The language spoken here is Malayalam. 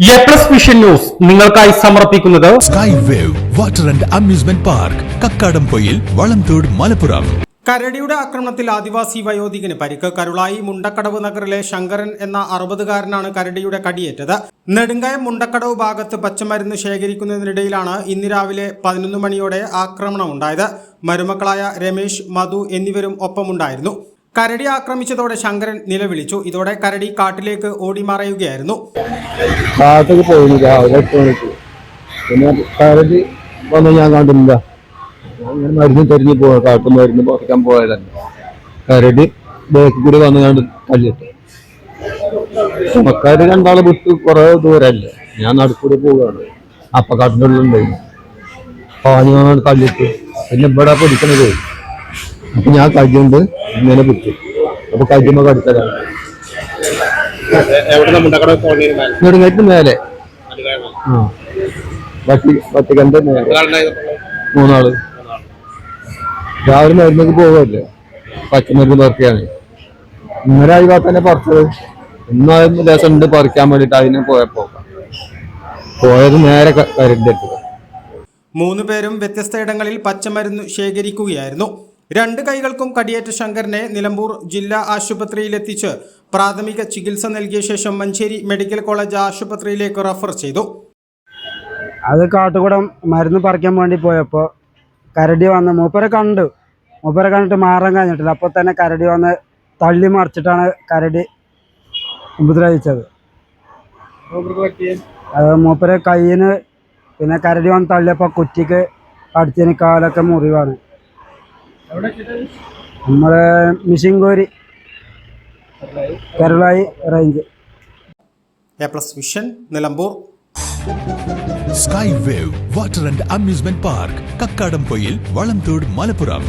എ പ്ലസ് വിഷൻ ന്യൂസ് നിങ്ങൾക്കായി സമർപ്പിക്കുന്നത് sky wave water and amusement park Kakkadampoyil Valamthode Malappuram. കരടിയുടെ ആക്രമണത്തിൽ ആദിവാസി വയോധികന് പരിക്ക് കരുളായി മുണ്ടക്കടവ് നഗറിലെ ശങ്കരൻ എന്ന അറുപതുകാരനാണ് കരടിയുടെ കടിയേറ്റത്. നെടുങ്കയം മുണ്ടക്കടവ് ഭാഗത്ത് പച്ചമരുന്ന് ശേഖരിക്കുന്നതിനിടയിലാണ് ഇന്ന് രാവിലെ പതിനൊന്ന് മണിയോടെ ആക്രമണമുണ്ടായത്. മരുമക്കളായ രമേശ് മധു എന്നിവരും ഒപ്പമുണ്ടായിരുന്നു. കരടി ആക്രമിച്ചതോടെ ശങ്കരൻ നിലവിളിച്ചു. ഇതോടെ കരടി കാട്ടിലേക്ക് ഓടിമറയുകയായിരുന്നു. കാട്ടിൽ കരടി ഞാൻ പോയ കരടി വന്ന് രണ്ടാളെ വിട്ട് കുറെ ദൂരല്ലേ. ഞാൻ നടുക്കൂടി പോവുകയാണ്. അപ്പ കാട്ടിന്റെ ഉള്ളിലുണ്ടായിരുന്നു പാഞ്ഞാണ് കല്ലിട്ടു പിന്നെ ഇവിടെ പിടിക്കണത് അപ്പൊ ഞാൻ കയ്യുണ്ട് ഇങ്ങനെ പിടിച്ചു. അപ്പൊ കയ്യുമ്പോ അടുത്തതാണ് നെടുങ്ങായിട്ട് മേലെ. ആ. വട്ടി വട്ടിക്കന്റെ മേലെ. മൂന്നാൾ. രാവിലെ മരുന്നൊക്കെ പോവല്ലേ? പച്ചമരുന്ന് പറിക്കാണ് ഇന്നലെ ആയി തന്നെ പറിച്ചത്. ഇന്നും രസം ഉണ്ട് പറിക്കാൻ വേണ്ടിട്ട് അതിനെ പോയപ്പോ. പോയത് നേരെ ക- കരടിന്റെ മൂന്ന് പേരും വ്യത്യസ്ത ഇടങ്ങളിൽ പച്ചമരുന്ന് ശേഖരിക്കുകയായിരുന്നു. രണ്ട് കൈകൾക്കും കടിയേറ്റ ശങ്കറിനെ നിലമ്പൂർ ജില്ലാ ആശുപത്രിയിലെത്തിച്ച് പ്രാഥമിക ചികിത്സ നൽകിയ ശേഷം മഞ്ചേരി മെഡിക്കൽ കോളേജ് ആശുപത്രിയിലേക്ക് റഫർ ചെയ്തു. അത് കാട്ടുകൂടം മരുന്ന് പറിക്കാൻ വേണ്ടി പോയപ്പോൾ കരടി വന്ന് മൂപ്പരെ കണ്ടു. മൂപ്പരെ കണ്ടിട്ട് മാറാൻ കഴിഞ്ഞിട്ടില്ല. അപ്പോൾ തന്നെ കരടി വന്ന് തള്ളി മറിച്ചിട്ടാണ് കരടി ഉപദ്രവിച്ചത്. അത് മൂപ്പരെ കയ്യിന് പിന്നെ കരടി വന്ന് തള്ളിയപ്പോൾ കുറ്റിക്ക് അടിച്ചതിന് കാലൊക്കെ മുറിവാണ്. നമ്മളെ മിഷിൻകോരി Karulai range. A plus vision Nilambur. Sky wave water and amusement park Kakkadampoyil Valamthode Malappuram.